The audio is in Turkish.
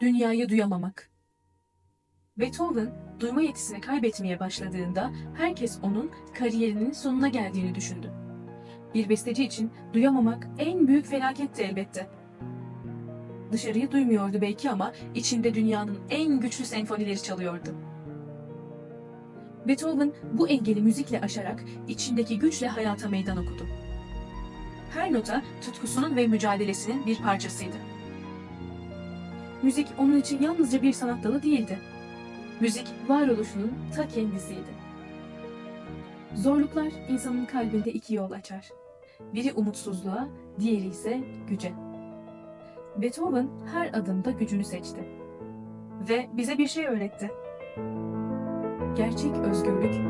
dünyayı duyamamak. Beethoven, duyma yetisini kaybetmeye başladığında herkes onun kariyerinin sonuna geldiğini düşündü. Bir besteci için duyamamak en büyük felaketti elbette. Dışarıyı duymuyordu belki ama içinde dünyanın en güçlü senfonileri çalıyordu. Beethoven bu engeli müzikle aşarak içindeki güçle hayata meydan okudu. Her nota tutkusunun ve mücadelesinin bir parçasıydı. Müzik onun için yalnızca bir sanat dalı değildi. Müzik varoluşunun ta kendisiydi. Zorluklar insanın kalbinde iki yol açar. Biri umutsuzluğa, diğeri ise güce. Beethoven her adımda gücünü seçti. Ve bize bir şey öğretti. Gerçek özgürlük.